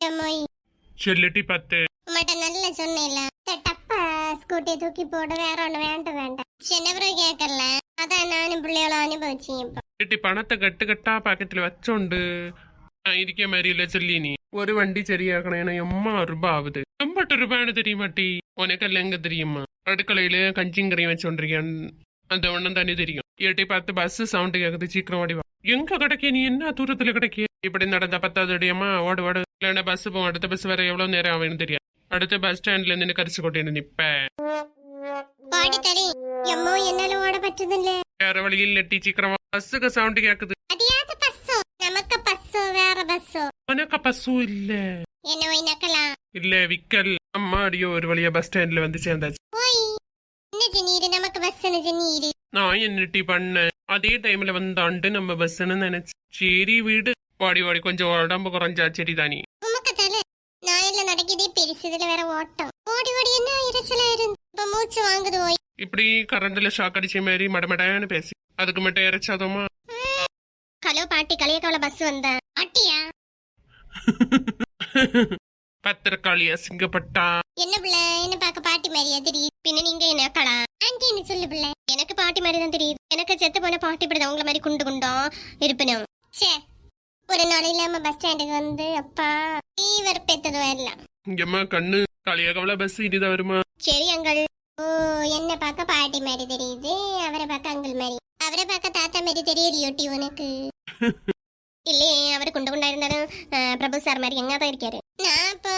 மொய் செல்லட்டி பத்து உங்கள்கிட்ட நல்ல சொன்னேன்ல டப்பா ஸ்கூட்டி தூக்கி போட வேற ஒண்ணு வேண்டாம் வேண்டாம் சின்னவரும் கேட்கல அதான் நானும் பிள்ளையோட அனுபவிச்சேன் இப்போ എട്ടി പണത്തെ കെട്ട് കെട്ടാ പാക്കറ്റിൽ വെച്ചോണ്ട് ആ, ഇരിക്കാൻ മാരിയില്ല ചെല്ലീനി ഒരു വണ്ടി ശരിയാക്കണേന് എമ്മ രൂപ ആവുത് എമ്പട്ട് രൂപയാണ് തെരിയുമാട്ടി ഉനക്കെല്ലാം എങ്ക തെരിയുമ്മ അടുക്കളയില് കഞ്ചിയും കറിയും വെച്ചോണ്ടിരിക്കാൻ அந்த ஒன்றும் தானே தெரியும் எட்டி பார்த்து பஸ் சவுண்ட் கேக்குது சீக்கிரம் ஓடி வா எங்க கிடைக்க நீ என்ன தூரத்துல கிடைக்க இப்படி நடந்த பத்தாவது அடியம்மா ஓடு ஓடு இல்லைன்னா பஸ் போவோம் அடுத்த பஸ் வர எவ்வளோ நேரம் ஆகும்னு தெரியாது அடுத்த பஸ் ஸ்டாண்ட்ல இருந்து கரிச்சு கொட்டிட்டு நிப்பேன் பாடித்தலி எம்மோ என்னால ஓட பற்றதில்ல வேற வழி இல்ல டீ சீக்கிரம் பஸ்ஸுக்கு சவுண்ட் கேக்குது அது யாரு பஸ்ஸோ நமக்கு பஸ்ஸோ வேற பஸ்ஸோ உனக்கு பஸ்ஸோ இல்ல என்ன வைனக்கலாம் இல்ல விக்கல் அம்மா அடியோ ஒரு வழியா பஸ் ஸ்டாண்ட்ல வந்து சேர்ந்தாச்சு ஓய் என்ன ஜெனீரு நமக்கு பஸ் ஜெனீரு நான் என்ன டீ பண்ணேன் அதே டைம்ல வந்தாண்டு நம்ம பஸ்ன்னு நினைச்சு சரி வீடு வாடி வாடி கொஞ்சம் உடம்பு குறைஞ்சா சரி தானி. உமக்கத்தால நாயில நடக்குதே பெருசு இதுல வேற ஓட்டம். ஓடி ஓடி என்ன இறைச்சலா இருந்து? இப்ப மூச்சு வாங்குது ஓய். இப்படி கரண்ட்ல ஷாக் அடிச்ச மாதிரி மடமடன்னு பேசி. அதுக்கு மட்டும் இறைச்சாதோமா ஹலோ பாட்டி கலியக்கவல பஸ் வந்தேன். பாட்டியா? பத்திரக்காளியா சிங்கப்பட்டா. என்ன பிள்ளை? என்ன பார்க்க பாட்டி மாதிரியா தெரியுது? பின்ன நீங்க என்ன கலா? ஆண்டி என்ன சொல்லு பிள்ளை? எனக்கு பாட்டி மாதிரி தான் தெரியுது. எனக்கு செத்து போன பாட்டி இப்படிதான் உங்களை மாதிரி குண்டு குண்டோம் இருப்பினும். சே ஒரு நாள் இல்லாம பஸ் ஸ்டாண்டுக்கு வந்து அப்பா ஃபீவர் பெத்ததும் எல்லாம். இங்கம்மா கண்ணு களியாகவள பஸ் இனிதான் வருமா? சரி அங்கிள். ஓ என்ன பார்க்க பாட்டி மாதிரி தெரியுது. அவரை பார்க்க அங்கிள் மாதிரி. அவரை பார்க்க தாத்தா மாதிரி தெரியலையோட்டி உனக்கு? இல்லையே அவர் குண்டு குண்டா இருந்தாலும் பிரபு சார் மாதிரி எங்க தான் இருக்காரு? நான் இப்போ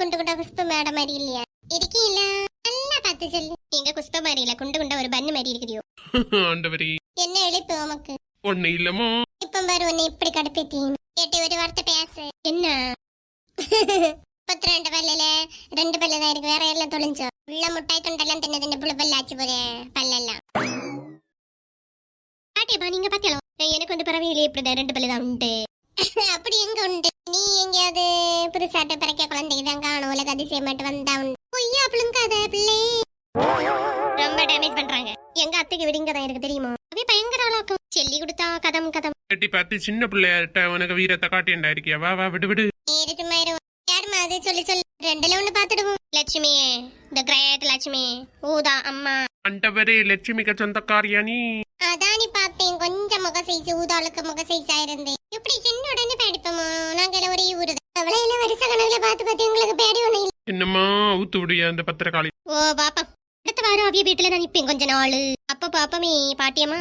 குண்டு குண்டா குஸ்பு மேடம் மாதிரி இல்லையா? இருக்கீங்கள? நல்லா பார்த்து சொல்லு. நீங்க குஸ்ப மாதிரி இல்ல குண்டு குண்டா ஒரு பன்னு மாதிரி இருக்கிறியோ ஆண்டவரி. என்ன எழுப்பு உமக்கு? ஒண்ணு இல்லமோ இப்ப பாரு உன்னை இப்படி கடுப்பேத்தீங்க கேட்டு ஒரு வார்த்தை பேசு. என்ன? பத்து ரெண்டு பல்லுல ரெண்டு பல்லு தான் இருக்கு. வேற எல்லாம் தொலைஞ்சோ? உள்ள முட்டாய் தொண்டெல்லாம் தின்ன தின்ன புள்ள பல்லு ஆச்சு போதே பல்லெல்லாம். பாட்டியப்பா நீங்க பாத்தியாலோ எனக்கு வந்து பறவையிலே இப்படிதான் ரெண்டு பல்லு தான் உண்டு. அப்படி எங்க உண்டு? நீ எங்கேயாவது புதுசாட்டு பிறக்க குழந்தைக்கு தான் காணும். உலக அதிசயமாட்டு வந்தா உண்டு. பொய்யா புழுங்காத பிள்ளை. ரொம்ப டேமேஜ் பண்றாங்க. எங்க அத்தைக்கு விடிங்க தான் எனக்கு தெரியுமா அப்படியே பயங்கர ஆளாக்கும் செல்லி கொடுத்தா கதம் கதம் கட்டி பார்த்து சின்ன பிள்ளையார்ட்ட உனக்கு வீரத்தை காட்டியண்டா இருக்கியா வா வா விடு விடு ஏறிட்டு மாயிரும் யாருமா அது சொல்லி சொல்லி ரெண்டுல ஒண்ணு பாத்துடுவோம் லட்சுமி இந்த கிரேட் லட்சுமி ஊதா அம்மா ஆண்டவரே லட்சுமிக்கு சொந்தக்காரியா நீ அதானி பார்த்தேன் கொஞ்சம் முக சைஸ் ஊதாளுக்கு முக சைஸா இருந்து இப்படி சின்ன உடனே படிப்போமா நாங்க ஒரே ஊரு அவளை எல்லாம் வருஷ கணக்குல பார்த்து பார்த்து உங்களுக்கு பேடி ஒண்ணு இல்ல என்னம்மா ஊத்து விடியா அந்த பத்திரக்காளி ஓ பாப்பா அடுத்த வாரம் அவிய வீட்டுல தான் நிப்பேன் கொஞ்ச நாள் அப்ப பாப்பமே பாட்டியம்மா